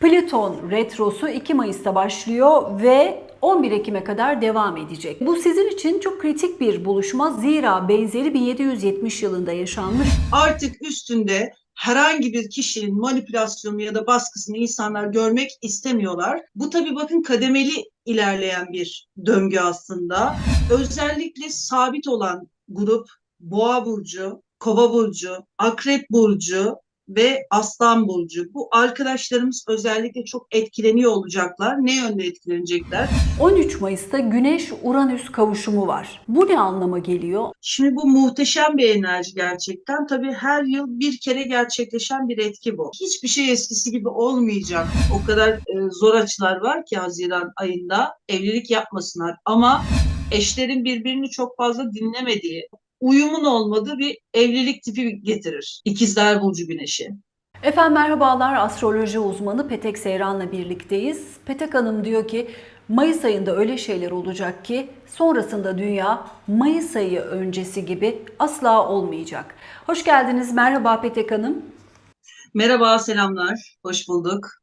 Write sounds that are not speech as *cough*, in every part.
Plüton retrosu 2 Mayıs'ta başlıyor ve 11 Ekim'e kadar devam edecek. Bu sizin için çok kritik bir buluşma zira benzeri 1770 yılında yaşanmış. artık üstünde herhangi bir kişinin manipülasyonu ya da baskısını insanlar görmek istemiyorlar. Bu tabii bakın kademeli ilerleyen bir döngü aslında. Özellikle sabit olan grup Boğa burcu, Kova burcu, Akrep burcu ve Aslan burcu. Bu arkadaşlarımız özellikle çok etkileniyor olacaklar. Ne yönde etkilenecekler? 13 Mayıs'ta Güneş-Uranüs kavuşumu var. Bu ne anlama geliyor? Şimdi bu muhteşem bir enerji gerçekten. Tabii her yıl bir kere gerçekleşen bir etki bu. Hiçbir şey eskisi gibi olmayacak. O kadar e, zor açılar var ki Haziran ayında evlilik yapmasınlar. Ama eşlerin birbirini çok fazla dinlemediği, uyumun olmadığı bir evlilik tipi getirir. İkizler Burcu Güneşi. Efendim merhabalar astroloji uzmanı Petek Seyran'la birlikteyiz. Petek Hanım diyor ki Mayıs ayında öyle şeyler olacak ki sonrasında dünya Mayıs ayı öncesi gibi asla olmayacak. Hoş geldiniz. Merhaba Petek Hanım. Merhaba, selamlar. Hoş bulduk.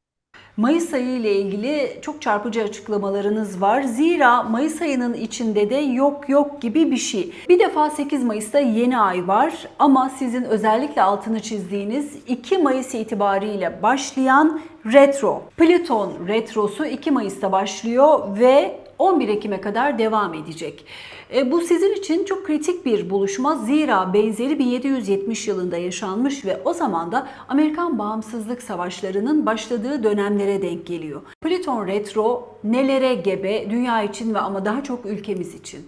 Mayıs ayı ile ilgili çok çarpıcı açıklamalarınız var. Zira Mayıs ayının içinde de yok yok gibi bir şey. Bir defa 8 Mayıs'ta yeni ay var ama sizin özellikle altını çizdiğiniz 2 Mayıs itibariyle başlayan retro. Plüton retrosu 2 Mayıs'ta başlıyor ve 11 Ekim'e kadar devam edecek. E, bu sizin için çok kritik bir buluşma zira benzeri 1770 yılında yaşanmış ve o zaman da Amerikan bağımsızlık savaşlarının başladığı dönemlere denk geliyor. Plüton retro nelere gebe dünya için ve ama daha çok ülkemiz için?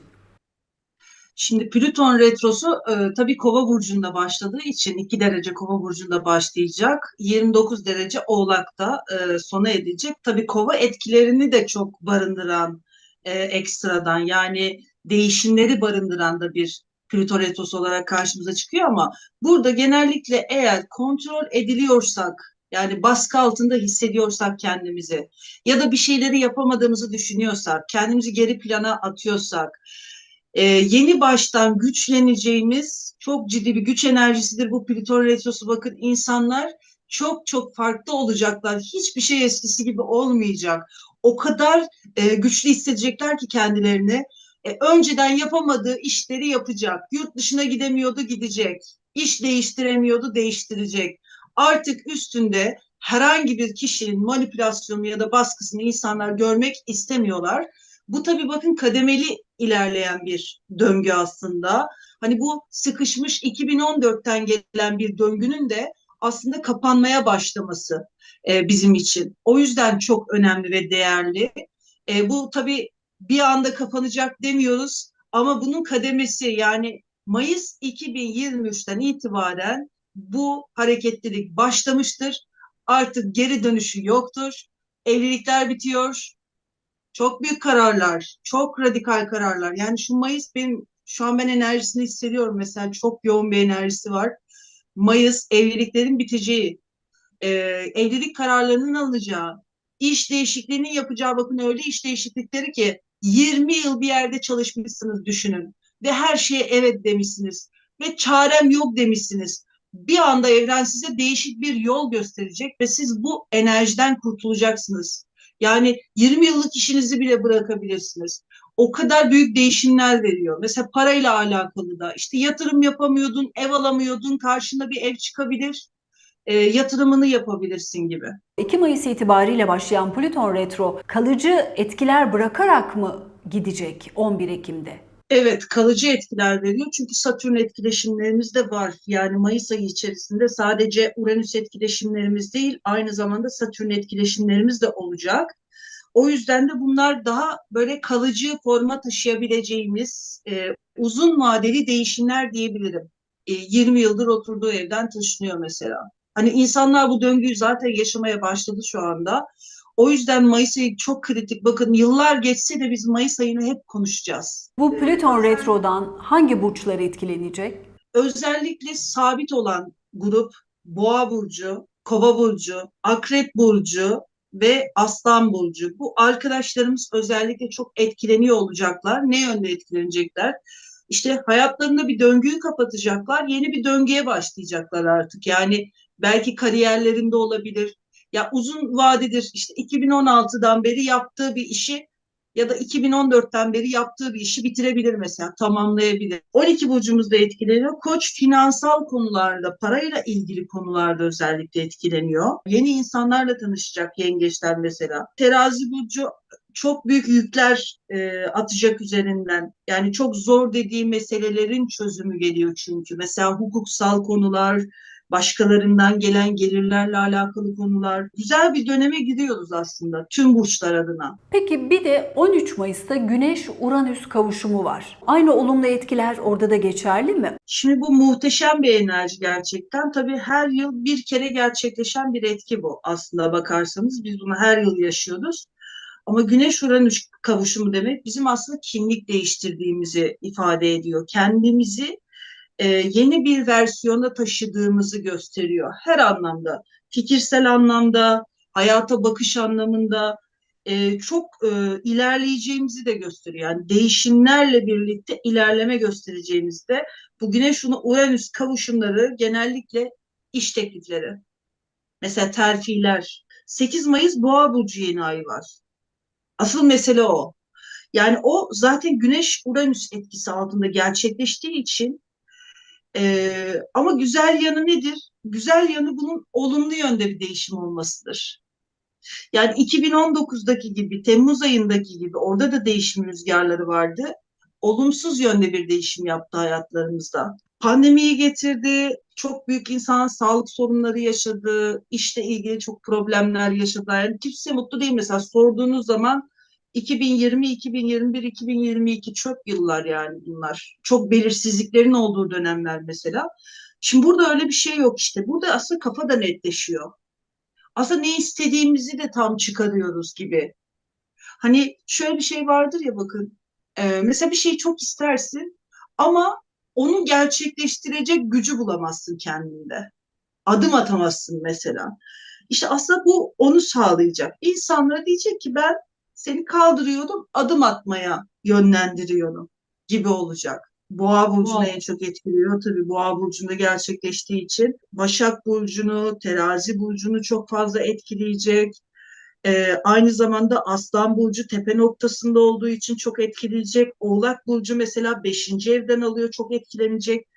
Şimdi Plüton retrosu e, tabii Kova burcunda başladığı için 2 derece Kova burcunda başlayacak. 29 derece Oğlak'ta e, sona edecek. Tabii Kova etkilerini de çok barındıran e, ekstradan yani değişimleri barındıran da bir retrosu olarak karşımıza çıkıyor ama burada genellikle eğer kontrol ediliyorsak yani baskı altında hissediyorsak kendimizi ya da bir şeyleri yapamadığımızı düşünüyorsak, kendimizi geri plana atıyorsak, e, yeni baştan güçleneceğimiz çok ciddi bir güç enerjisidir bu Plüton. Bakın insanlar çok çok farklı olacaklar. Hiçbir şey eskisi gibi olmayacak. O kadar e, güçlü hissedecekler ki kendilerini. E, önceden yapamadığı işleri yapacak. Yurt dışına gidemiyordu gidecek. İş değiştiremiyordu değiştirecek. Artık üstünde herhangi bir kişinin manipülasyonu ya da baskısını insanlar görmek istemiyorlar. Bu tabii bakın kademeli ilerleyen bir döngü aslında. Hani bu sıkışmış 2014'ten gelen bir döngünün de aslında kapanmaya başlaması e, bizim için. O yüzden çok önemli ve değerli. E, bu tabii bir anda kapanacak demiyoruz ama bunun kademesi yani Mayıs 2023'ten itibaren bu hareketlilik başlamıştır. Artık geri dönüşü yoktur. Evlilikler bitiyor, çok büyük kararlar, çok radikal kararlar. Yani şu Mayıs benim şu an ben enerjisini hissediyorum mesela çok yoğun bir enerjisi var. Mayıs evliliklerin biteceği, e, evlilik kararlarının alınacağı, iş değişikliğinin yapacağı bakın öyle iş değişiklikleri ki 20 yıl bir yerde çalışmışsınız düşünün ve her şeye evet demişsiniz ve çarem yok demişsiniz. Bir anda evren size değişik bir yol gösterecek ve siz bu enerjiden kurtulacaksınız. Yani 20 yıllık işinizi bile bırakabilirsiniz. O kadar büyük değişimler veriyor. Mesela parayla alakalı da işte yatırım yapamıyordun, ev alamıyordun, karşında bir ev çıkabilir, e, yatırımını yapabilirsin gibi. 2 Mayıs itibariyle başlayan Plüton retro kalıcı etkiler bırakarak mı gidecek 11 Ekim'de? Evet, kalıcı etkiler veriyor. Çünkü Satürn etkileşimlerimiz de var. Yani Mayıs ayı içerisinde sadece Uranüs etkileşimlerimiz değil, aynı zamanda Satürn etkileşimlerimiz de olacak. O yüzden de bunlar daha böyle kalıcı forma taşıyabileceğimiz e, uzun vadeli değişimler diyebilirim. E, 20 yıldır oturduğu evden taşınıyor mesela. Hani insanlar bu döngüyü zaten yaşamaya başladı şu anda. O yüzden Mayıs ayı çok kritik. Bakın yıllar geçse de biz Mayıs ayını hep konuşacağız. Bu Plüton retrodan hangi burçlar etkilenecek? Özellikle sabit olan grup Boğa burcu, Kova burcu, Akrep burcu ve Aslan burcu. Bu arkadaşlarımız özellikle çok etkileniyor olacaklar. Ne yönde etkilenecekler? İşte hayatlarında bir döngüyü kapatacaklar, yeni bir döngüye başlayacaklar artık. Yani belki kariyerlerinde olabilir, ya uzun vadedir işte 2016'dan beri yaptığı bir işi ya da 2014'ten beri yaptığı bir işi bitirebilir mesela, tamamlayabilir. 12 burcumuz da etkileniyor. Koç finansal konularda, parayla ilgili konularda özellikle etkileniyor. Yeni insanlarla tanışacak yengeçler mesela. Terazi burcu çok büyük yükler e, atacak üzerinden. Yani çok zor dediği meselelerin çözümü geliyor çünkü. Mesela hukuksal konular, başkalarından gelen gelirlerle alakalı konular. Güzel bir döneme gidiyoruz aslında tüm burçlar adına. Peki bir de 13 Mayıs'ta Güneş-Uranüs kavuşumu var. Aynı olumlu etkiler orada da geçerli mi? Şimdi bu muhteşem bir enerji gerçekten. Tabii her yıl bir kere gerçekleşen bir etki bu aslında bakarsanız. Biz bunu her yıl yaşıyoruz. Ama Güneş Uranüs kavuşumu demek bizim aslında kimlik değiştirdiğimizi ifade ediyor. Kendimizi e, yeni bir versiyona taşıdığımızı gösteriyor. Her anlamda, fikirsel anlamda, hayata bakış anlamında e, çok e, ilerleyeceğimizi de gösteriyor. Yani değişimlerle birlikte ilerleme göstereceğimizi de bu Güneş Uranüs kavuşumları genellikle iş teklifleri. Mesela terfiler. 8 Mayıs Boğa burcu yeni ayı var. Asıl mesele o. Yani o zaten Güneş Uranüs etkisi altında gerçekleştiği için e, ama güzel yanı nedir? Güzel yanı bunun olumlu yönde bir değişim olmasıdır. Yani 2019'daki gibi, Temmuz ayındaki gibi orada da değişim rüzgarları vardı. Olumsuz yönde bir değişim yaptı hayatlarımızda. Pandemiyi getirdi, çok büyük insan sağlık sorunları yaşadı, işle ilgili çok problemler yaşadı. Yani kimse mutlu değil mesela sorduğunuz zaman 2020, 2021, 2022 çöp yıllar yani bunlar. Çok belirsizliklerin olduğu dönemler mesela. Şimdi burada öyle bir şey yok işte. Burada aslında kafa da netleşiyor. Aslında ne istediğimizi de tam çıkarıyoruz gibi. Hani şöyle bir şey vardır ya bakın. E, mesela bir şeyi çok istersin ama onu gerçekleştirecek gücü bulamazsın kendinde. Adım atamazsın mesela. İşte aslında bu onu sağlayacak. İnsanlara diyecek ki ben seni kaldırıyordum, adım atmaya yönlendiriyorum gibi olacak. Boğa burcunu en çok etkiliyor tabii Boğa burcunda gerçekleştiği için. Başak burcunu, Terazi burcunu çok fazla etkileyecek. Ee, aynı zamanda Aslan burcu tepe noktasında olduğu için çok etkileyecek. Oğlak burcu mesela 5. evden alıyor, çok etkilenecek.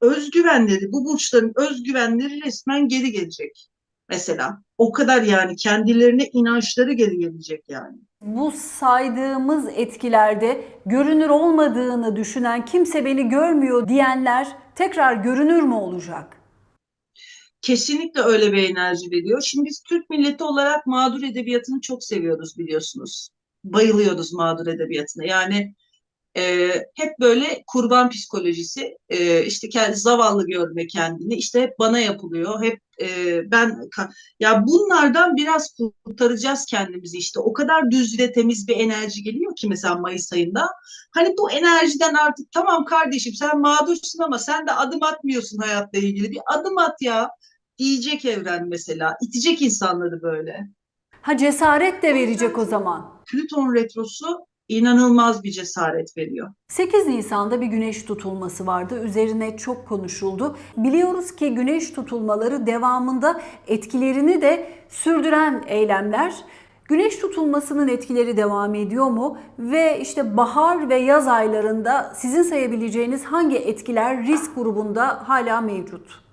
Özgüvenleri, bu burçların özgüvenleri resmen geri gelecek mesela. O kadar yani kendilerine inançları geri gelecek yani. Bu saydığımız etkilerde görünür olmadığını düşünen kimse beni görmüyor diyenler tekrar görünür mü olacak? Kesinlikle öyle bir enerji veriyor. Şimdi biz Türk milleti olarak mağdur edebiyatını çok seviyoruz biliyorsunuz. Bayılıyoruz mağdur edebiyatına. Yani e, hep böyle kurban psikolojisi, e, işte kendi, zavallı görme kendini, işte hep bana yapılıyor, hep e, ben, ya bunlardan biraz kurtaracağız kendimizi işte. O kadar düz ve temiz bir enerji geliyor ki mesela Mayıs ayında. Hani bu enerjiden artık tamam kardeşim sen mağdursun ama sen de adım atmıyorsun hayatla ilgili. Bir adım at ya diyecek evren mesela. itecek insanları böyle. Ha cesaret de verecek o zaman. Plüton retrosu inanılmaz bir cesaret veriyor. 8 Nisan'da bir güneş tutulması vardı. Üzerine çok konuşuldu. Biliyoruz ki güneş tutulmaları devamında etkilerini de sürdüren eylemler. Güneş tutulmasının etkileri devam ediyor mu? Ve işte bahar ve yaz aylarında sizin sayabileceğiniz hangi etkiler risk grubunda hala mevcut?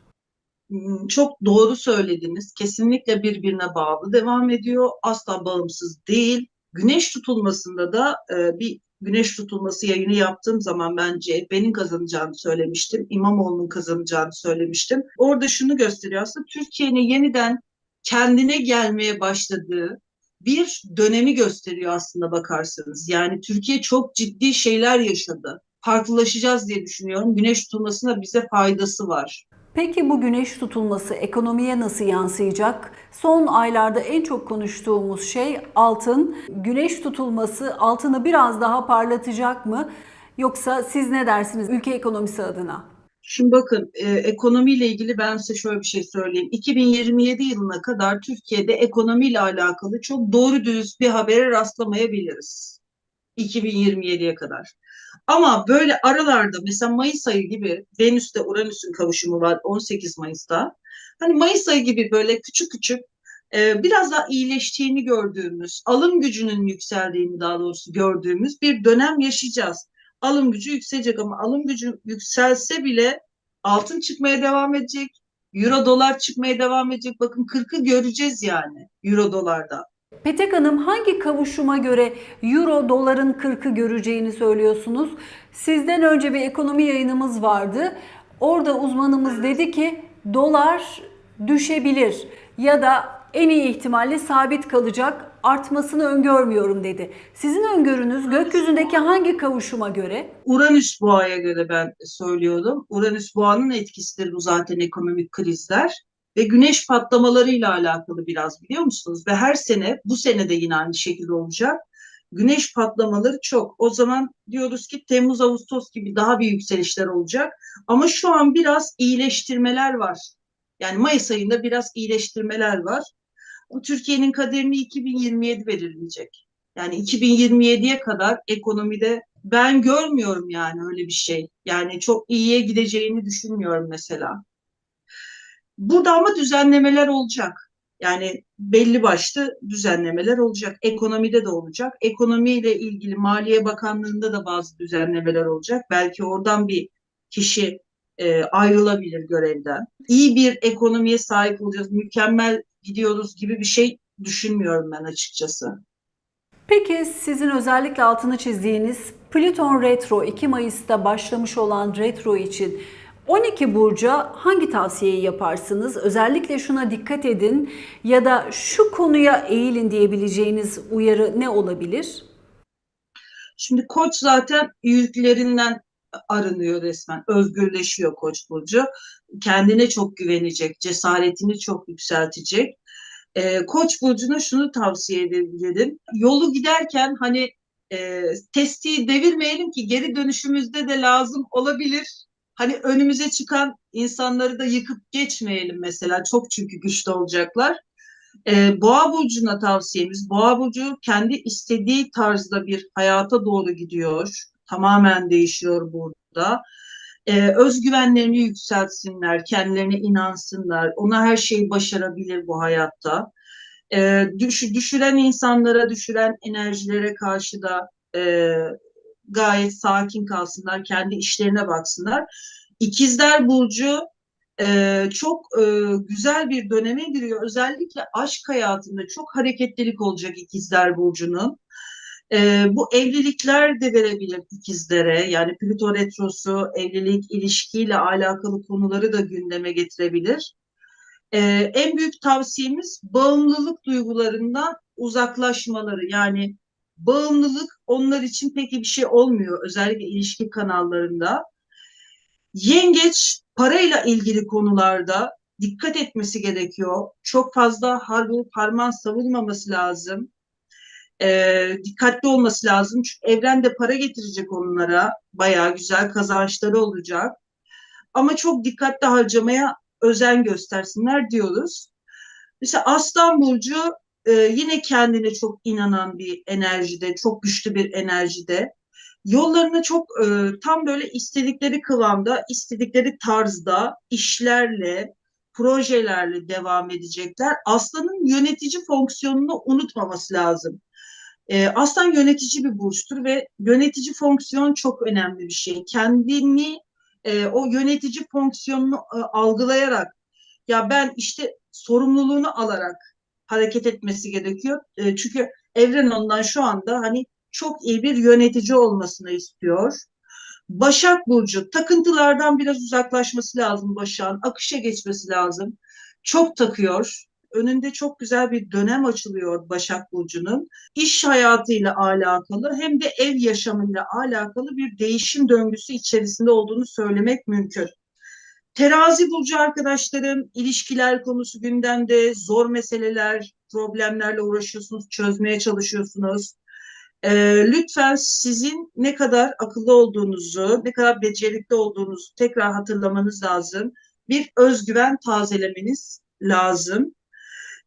Hmm, çok doğru söylediniz. Kesinlikle birbirine bağlı devam ediyor. Asla bağımsız değil. Güneş tutulmasında da e, bir güneş tutulması yayını yaptığım zaman bence benim kazanacağını söylemiştim. İmamoğlu'nun kazanacağını söylemiştim. Orada şunu gösteriyor aslında Türkiye'nin yeniden kendine gelmeye başladığı bir dönemi gösteriyor aslında bakarsanız. Yani Türkiye çok ciddi şeyler yaşadı. Farklılaşacağız diye düşünüyorum. Güneş tutulmasına bize faydası var. Peki bu güneş tutulması ekonomiye nasıl yansıyacak? Son aylarda en çok konuştuğumuz şey altın. Güneş tutulması altını biraz daha parlatacak mı? Yoksa siz ne dersiniz ülke ekonomisi adına? Şimdi bakın e, ekonomiyle ilgili ben size şöyle bir şey söyleyeyim. 2027 yılına kadar Türkiye'de ekonomiyle alakalı çok doğru düz bir habere rastlamayabiliriz. 2027'ye kadar. Ama böyle aralarda mesela Mayıs ayı gibi Venüs'te Uranüs'ün kavuşumu var 18 Mayıs'ta. Hani Mayıs ayı gibi böyle küçük küçük e, biraz daha iyileştiğini gördüğümüz, alım gücünün yükseldiğini daha doğrusu gördüğümüz bir dönem yaşayacağız. Alım gücü yükselecek ama alım gücü yükselse bile altın çıkmaya devam edecek. Euro dolar çıkmaya devam edecek. Bakın 40'ı göreceğiz yani Euro dolarda. Petek Hanım hangi kavuşuma göre euro doların 40'ı göreceğini söylüyorsunuz? Sizden önce bir ekonomi yayınımız vardı. Orada uzmanımız dedi ki dolar düşebilir ya da en iyi ihtimalle sabit kalacak artmasını öngörmüyorum dedi. Sizin öngörünüz gökyüzündeki hangi kavuşuma göre? Uranüs boğaya göre ben söylüyorum. Uranüs boğanın etkisidir bu zaten ekonomik krizler ve güneş patlamalarıyla alakalı biraz biliyor musunuz? Ve her sene bu sene de yine aynı şekilde olacak. Güneş patlamaları çok. O zaman diyoruz ki Temmuz Ağustos gibi daha bir yükselişler olacak. Ama şu an biraz iyileştirmeler var. Yani Mayıs ayında biraz iyileştirmeler var. Bu Türkiye'nin kaderini 2027 belirleyecek. Yani 2027'ye kadar ekonomide ben görmüyorum yani öyle bir şey. Yani çok iyiye gideceğini düşünmüyorum mesela. Burada ama düzenlemeler olacak. Yani belli başlı düzenlemeler olacak. Ekonomide de olacak. Ekonomiyle ilgili Maliye Bakanlığı'nda da bazı düzenlemeler olacak. Belki oradan bir kişi e, ayrılabilir görevden. İyi bir ekonomiye sahip olacağız, mükemmel gidiyoruz gibi bir şey düşünmüyorum ben açıkçası. Peki sizin özellikle altını çizdiğiniz Plüton Retro 2 Mayıs'ta başlamış olan retro için 12 burca hangi tavsiyeyi yaparsınız? Özellikle şuna dikkat edin ya da şu konuya eğilin diyebileceğiniz uyarı ne olabilir? Şimdi koç zaten yüklerinden arınıyor resmen. Özgürleşiyor koç burcu. Kendine çok güvenecek, cesaretini çok yükseltecek. Ee, koç burcuna şunu tavsiye edebilirim. Yolu giderken hani e, testiyi devirmeyelim ki geri dönüşümüzde de lazım olabilir. Hani önümüze çıkan insanları da yıkıp geçmeyelim mesela. Çok çünkü güçlü olacaklar. Ee, Boğa burcuna tavsiyemiz. Boğa burcu kendi istediği tarzda bir hayata doğru gidiyor. Tamamen değişiyor burada. Ee, özgüvenlerini yükseltsinler, kendilerine inansınlar. Ona her şeyi başarabilir bu hayatta. Ee, düş, düşüren insanlara, düşüren enerjilere karşı da e, gayet sakin kalsınlar, kendi işlerine baksınlar. İkizler Burcu e, çok e, güzel bir döneme giriyor. Özellikle aşk hayatında çok hareketlilik olacak İkizler Burcu'nun. E, bu evlilikler de verebilir ikizlere. Yani Plüto retrosu, evlilik, ilişkiyle alakalı konuları da gündeme getirebilir. E, en büyük tavsiyemiz bağımlılık duygularından uzaklaşmaları. Yani bağımlılık onlar için peki bir şey olmuyor. Özellikle ilişki kanallarında. Yengeç parayla ilgili konularda dikkat etmesi gerekiyor. Çok fazla harbi parman savurmaması lazım. Ee, dikkatli olması lazım. Çünkü evren de para getirecek onlara. Bayağı güzel kazançları olacak. Ama çok dikkatli harcamaya özen göstersinler diyoruz. Mesela Aslan Burcu e, yine kendine çok inanan bir enerjide, çok güçlü bir enerjide. Yollarını çok e, tam böyle istedikleri kıvamda, istedikleri tarzda işlerle, projelerle devam edecekler. Aslanın yönetici fonksiyonunu unutmaması lazım. E, aslan yönetici bir burçtur ve yönetici fonksiyon çok önemli bir şey. Kendini e, o yönetici fonksiyonunu e, algılayarak ya ben işte sorumluluğunu alarak hareket etmesi gerekiyor. E, çünkü evren ondan şu anda hani çok iyi bir yönetici olmasını istiyor. Başak Burcu takıntılardan biraz uzaklaşması lazım Başak'ın. Akışa geçmesi lazım. Çok takıyor. Önünde çok güzel bir dönem açılıyor Başak Burcu'nun. İş hayatıyla alakalı hem de ev yaşamıyla alakalı bir değişim döngüsü içerisinde olduğunu söylemek mümkün. Terazi burcu arkadaşlarım, ilişkiler konusu gündemde, zor meseleler, problemlerle uğraşıyorsunuz, çözmeye çalışıyorsunuz. Ee, lütfen sizin ne kadar akıllı olduğunuzu, ne kadar becerikli olduğunuzu tekrar hatırlamanız lazım. Bir özgüven tazelemeniz lazım.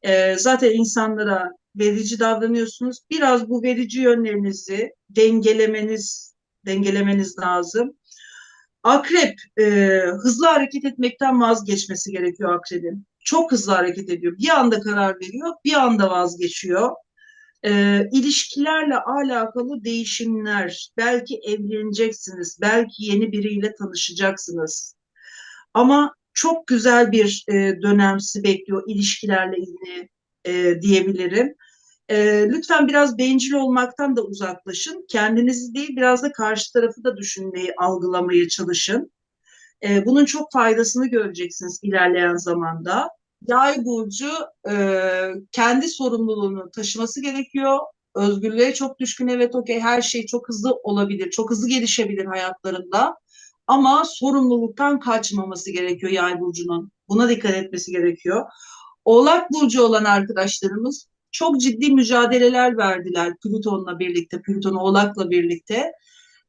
Ee, zaten insanlara verici davranıyorsunuz. Biraz bu verici yönlerinizi dengelemeniz dengelemeniz lazım. Akrep e, hızlı hareket etmekten vazgeçmesi gerekiyor akrebin. çok hızlı hareket ediyor. Bir anda karar veriyor, bir anda vazgeçiyor. E, ilişkilerle alakalı değişimler, belki evleneceksiniz, belki yeni biriyle tanışacaksınız. Ama çok güzel bir e, dönem sizi bekliyor ilişkilerle ilgili e, diyebilirim. E, lütfen biraz bencil olmaktan da uzaklaşın. Kendinizi değil biraz da karşı tarafı da düşünmeyi, algılamaya çalışın. E, bunun çok faydasını göreceksiniz ilerleyen zamanda. Yay burcu e, kendi sorumluluğunu taşıması gerekiyor. Özgürlüğe çok düşkün evet okey her şey çok hızlı olabilir, çok hızlı gelişebilir hayatlarında. Ama sorumluluktan kaçmaması gerekiyor yay burcunun. Buna dikkat etmesi gerekiyor. Oğlak burcu olan arkadaşlarımız çok ciddi mücadeleler verdiler Plüton'la birlikte, Plüton Oğlak'la birlikte.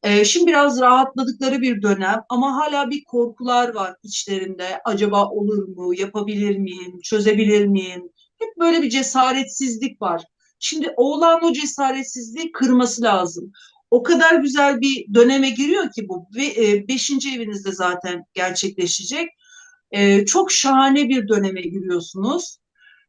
Ee, şimdi biraz rahatladıkları bir dönem ama hala bir korkular var içlerinde. Acaba olur mu, yapabilir miyim, çözebilir miyim? Hep böyle bir cesaretsizlik var. Şimdi oğlan o cesaretsizliği kırması lazım. O kadar güzel bir döneme giriyor ki bu ve e, beşinci evinizde zaten gerçekleşecek. E, çok şahane bir döneme giriyorsunuz.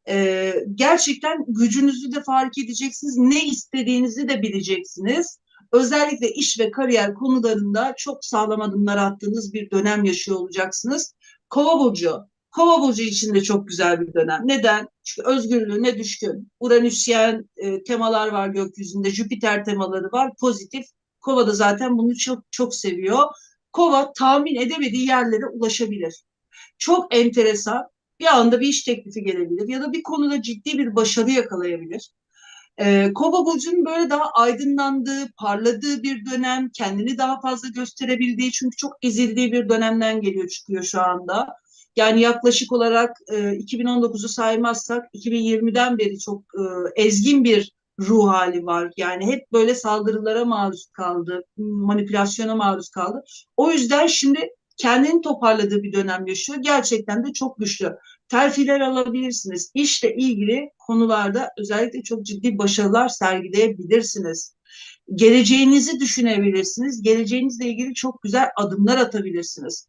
E, gerçekten gücünüzü de fark edeceksiniz. Ne istediğinizi de bileceksiniz. Özellikle iş ve kariyer konularında çok sağlam adımlar attığınız bir dönem yaşıyor olacaksınız. Kova burcu. Kova burcu için de çok güzel bir dönem. Neden? Çünkü özgürlüğüne düşkün. Uranüsyen e, temalar var gökyüzünde. Jüpiter temaları var. Pozitif. Kova da zaten bunu çok çok seviyor. Kova tahmin edemediği yerlere ulaşabilir. Çok enteresan. Bir anda bir iş teklifi gelebilir ya da bir konuda ciddi bir başarı yakalayabilir. Ee, Kova burcunun böyle daha aydınlandığı, parladığı bir dönem, kendini daha fazla gösterebildiği çünkü çok ezildiği bir dönemden geliyor çıkıyor şu anda. Yani yaklaşık olarak e, 2019'u saymazsak 2020'den beri çok e, ezgin bir ruh hali var. Yani hep böyle saldırılara maruz kaldı, manipülasyona maruz kaldı. O yüzden şimdi kendini toparladığı bir dönem yaşıyor. Gerçekten de çok güçlü. Terfiler alabilirsiniz. İşle ilgili konularda özellikle çok ciddi başarılar sergileyebilirsiniz. Geleceğinizi düşünebilirsiniz. Geleceğinizle ilgili çok güzel adımlar atabilirsiniz.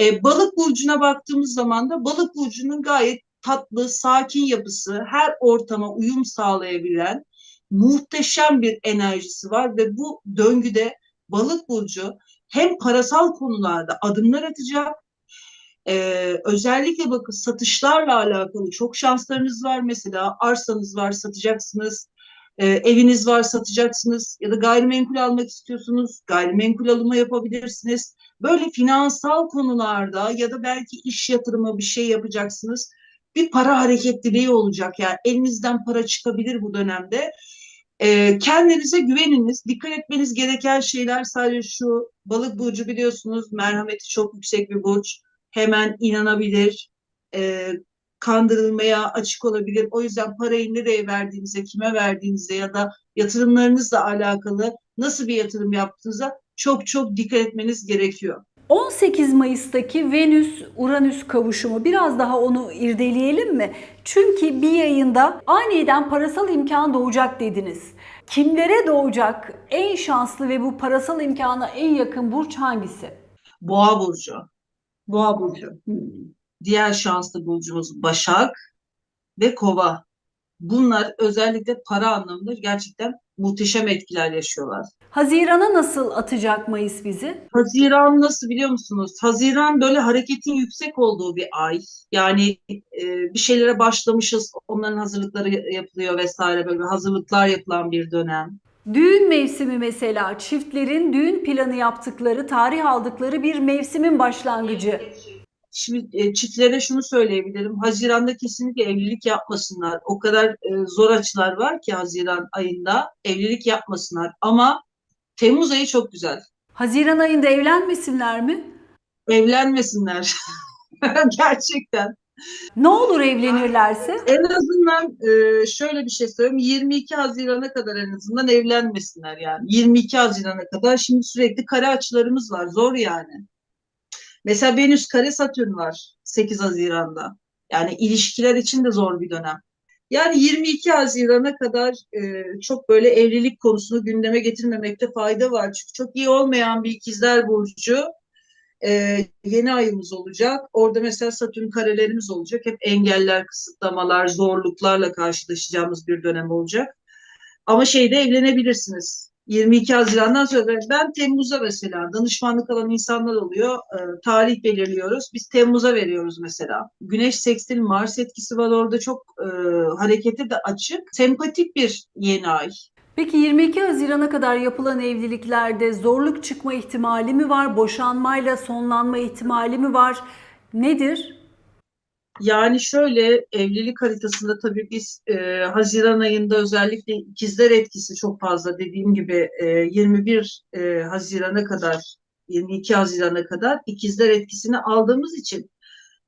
E, balık burcuna baktığımız zaman da balık burcunun gayet tatlı, sakin yapısı, her ortama uyum sağlayabilen muhteşem bir enerjisi var ve bu döngüde balık burcu hem parasal konularda adımlar atacak, ee, özellikle bakın satışlarla alakalı çok şanslarınız var. Mesela arsanız var satacaksınız, ee, eviniz var satacaksınız ya da gayrimenkul almak istiyorsunuz, gayrimenkul alımı yapabilirsiniz. Böyle finansal konularda ya da belki iş yatırımı bir şey yapacaksınız. Bir para hareketliliği olacak yani elinizden para çıkabilir bu dönemde. E, kendinize güveniniz. Dikkat etmeniz gereken şeyler sadece şu. Balık burcu biliyorsunuz merhameti çok yüksek bir burç. Hemen inanabilir. E, kandırılmaya açık olabilir. O yüzden parayı nereye verdiğinize, kime verdiğinize ya da yatırımlarınızla alakalı nasıl bir yatırım yaptığınıza çok çok dikkat etmeniz gerekiyor. 18 Mayıs'taki Venüs-Uranüs kavuşumu biraz daha onu irdeleyelim mi? Çünkü bir yayında aniden parasal imkan doğacak dediniz. Kimlere doğacak en şanslı ve bu parasal imkana en yakın burç hangisi? Boğa burcu. Boğa burcu. Diğer şanslı burcumuz Başak ve Kova. Bunlar özellikle para anlamında gerçekten muhteşem etkiler yaşıyorlar. Hazirana nasıl atacak Mayıs bizi? Haziran nasıl biliyor musunuz? Haziran böyle hareketin yüksek olduğu bir ay. Yani e, bir şeylere başlamışız, onların hazırlıkları yapılıyor vesaire böyle hazırlıklar yapılan bir dönem. Düğün mevsimi mesela çiftlerin düğün planı yaptıkları, tarih aldıkları bir mevsimin başlangıcı. Şimdi e, çiftlere şunu söyleyebilirim. Haziranda kesinlikle evlilik yapmasınlar. O kadar e, zor açılar var ki Haziran ayında evlilik yapmasınlar. Ama Temmuz ayı çok güzel. Haziran ayında evlenmesinler mi? Evlenmesinler. *laughs* Gerçekten. Ne olur evlenirlerse? En azından e, şöyle bir şey söyleyeyim. 22 Haziran'a kadar en azından evlenmesinler yani. 22 Haziran'a kadar şimdi sürekli kare açılarımız var. Zor yani. Mesela Venüs kare Satürn var 8 Haziran'da. Yani ilişkiler için de zor bir dönem. Yani 22 Haziran'a kadar e, çok böyle evlilik konusunu gündeme getirmemekte fayda var. Çünkü çok iyi olmayan bir ikizler burcu e, yeni ayımız olacak. Orada mesela Satürn karelerimiz olacak. Hep engeller, kısıtlamalar, zorluklarla karşılaşacağımız bir dönem olacak. Ama şeyde evlenebilirsiniz. 22 Haziran'dan sonra ben- Temmuz'a mesela danışmanlık alan insanlar oluyor. E, tarih belirliyoruz. Biz Temmuz'a veriyoruz mesela. Güneş sekstil Mars etkisi var orada çok e, hareketi de açık. Sempatik bir yeni ay. Peki 22 Haziran'a kadar yapılan evliliklerde zorluk çıkma ihtimali mi var? Boşanmayla sonlanma ihtimali mi var? Nedir? Yani şöyle evlilik haritasında tabii biz e, Haziran ayında özellikle ikizler etkisi çok fazla dediğim gibi e, 21 e, Haziran'a kadar 22 Haziran'a kadar ikizler etkisini aldığımız için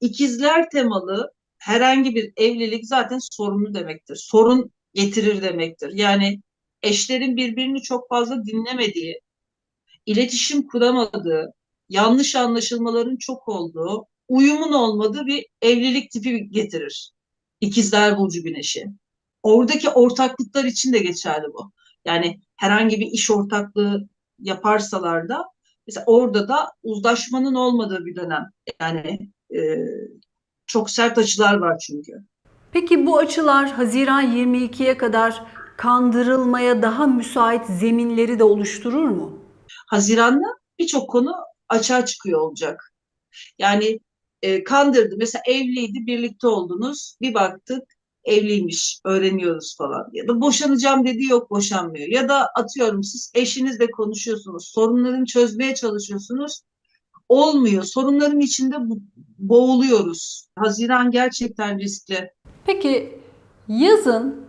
ikizler temalı herhangi bir evlilik zaten sorunlu demektir. Sorun getirir demektir. Yani eşlerin birbirini çok fazla dinlemediği, iletişim kuramadığı, yanlış anlaşılmaların çok olduğu, uyumun olmadığı bir evlilik tipi getirir. İkizler Burcu Güneşi. Oradaki ortaklıklar için de geçerli bu. Yani herhangi bir iş ortaklığı yaparsalar da mesela orada da uzlaşmanın olmadığı bir dönem. Yani e, çok sert açılar var çünkü. Peki bu açılar Haziran 22'ye kadar kandırılmaya daha müsait zeminleri de oluşturur mu? Haziran'da birçok konu açığa çıkıyor olacak. Yani e, kandırdı. Mesela evliydi, birlikte oldunuz. Bir baktık evliymiş, öğreniyoruz falan. Ya da boşanacağım dedi yok boşanmıyor. Ya da atıyorum siz eşinizle konuşuyorsunuz. Sorunlarını çözmeye çalışıyorsunuz. Olmuyor. Sorunların içinde boğuluyoruz. Haziran gerçekten riskli. Peki yazın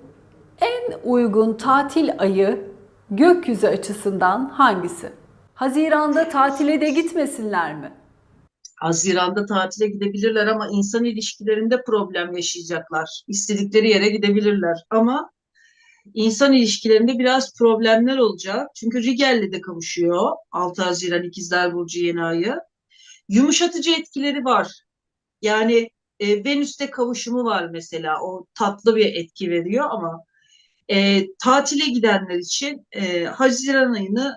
en uygun tatil ayı gökyüzü açısından hangisi? Haziranda tatile de gitmesinler mi? Haziran'da tatile gidebilirler ama insan ilişkilerinde problem yaşayacaklar. İstedikleri yere gidebilirler ama insan ilişkilerinde biraz problemler olacak. Çünkü Rigel'le de kavuşuyor 6 Haziran İkizler Burcu yeni ayı. Yumuşatıcı etkileri var. Yani e, Venüs'te kavuşumu var mesela. O tatlı bir etki veriyor ama e, tatile gidenler için e, Haziran ayını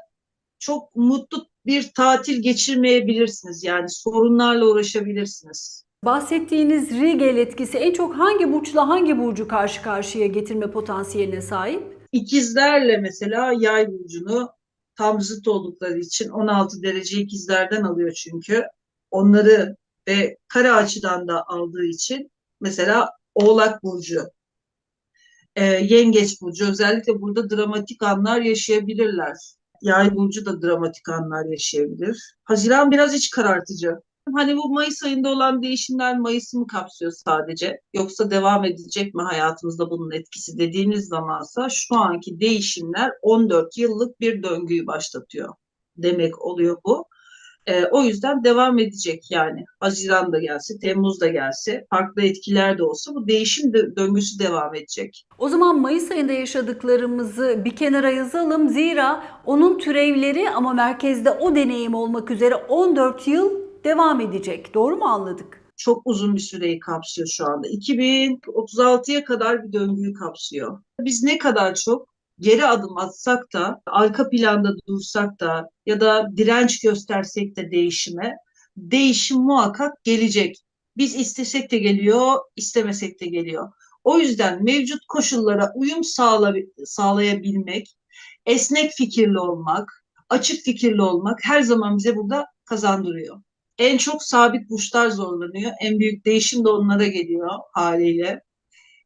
çok mutlu bir tatil geçirmeyebilirsiniz. Yani sorunlarla uğraşabilirsiniz. Bahsettiğiniz Rigel etkisi en çok hangi burçla hangi burcu karşı karşıya getirme potansiyeline sahip? İkizlerle mesela yay burcunu tam zıt oldukları için 16 derece ikizlerden alıyor çünkü. Onları ve kare açıdan da aldığı için mesela Oğlak burcu, e, Yengeç burcu özellikle burada dramatik anlar yaşayabilirler. Yay burcu da dramatik anlar yaşayabilir. Haziran biraz iç karartıcı. Hani bu Mayıs ayında olan değişimler Mayıs'ı mı kapsıyor sadece? Yoksa devam edecek mi hayatımızda bunun etkisi dediğiniz zamansa şu anki değişimler 14 yıllık bir döngüyü başlatıyor demek oluyor bu. Ee, o yüzden devam edecek yani. Haziran da gelse, Temmuz da gelse, farklı etkiler de olsa bu değişim de, döngüsü devam edecek. O zaman Mayıs ayında yaşadıklarımızı bir kenara yazalım. Zira onun türevleri ama merkezde o deneyim olmak üzere 14 yıl devam edecek. Doğru mu anladık? çok uzun bir süreyi kapsıyor şu anda. 2036'ya kadar bir döngüyü kapsıyor. Biz ne kadar çok geri adım atsak da, arka planda dursak da ya da direnç göstersek de değişime, değişim muhakkak gelecek. Biz istesek de geliyor, istemesek de geliyor. O yüzden mevcut koşullara uyum sağla, sağlayabilmek, esnek fikirli olmak, açık fikirli olmak her zaman bize burada kazandırıyor en çok sabit burçlar zorlanıyor. En büyük değişim de onlara geliyor haliyle.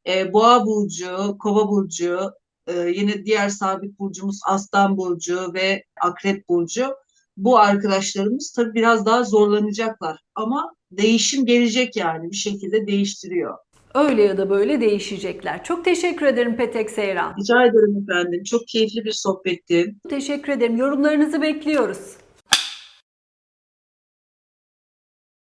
E, Boğa burcu, Kova burcu, e, yine diğer sabit burcumuz Aslan burcu ve Akrep burcu. Bu arkadaşlarımız tabii biraz daha zorlanacaklar ama değişim gelecek yani bir şekilde değiştiriyor. Öyle ya da böyle değişecekler. Çok teşekkür ederim Petek Seyran. Rica ederim efendim. Çok keyifli bir sohbetti. Teşekkür ederim. Yorumlarınızı bekliyoruz.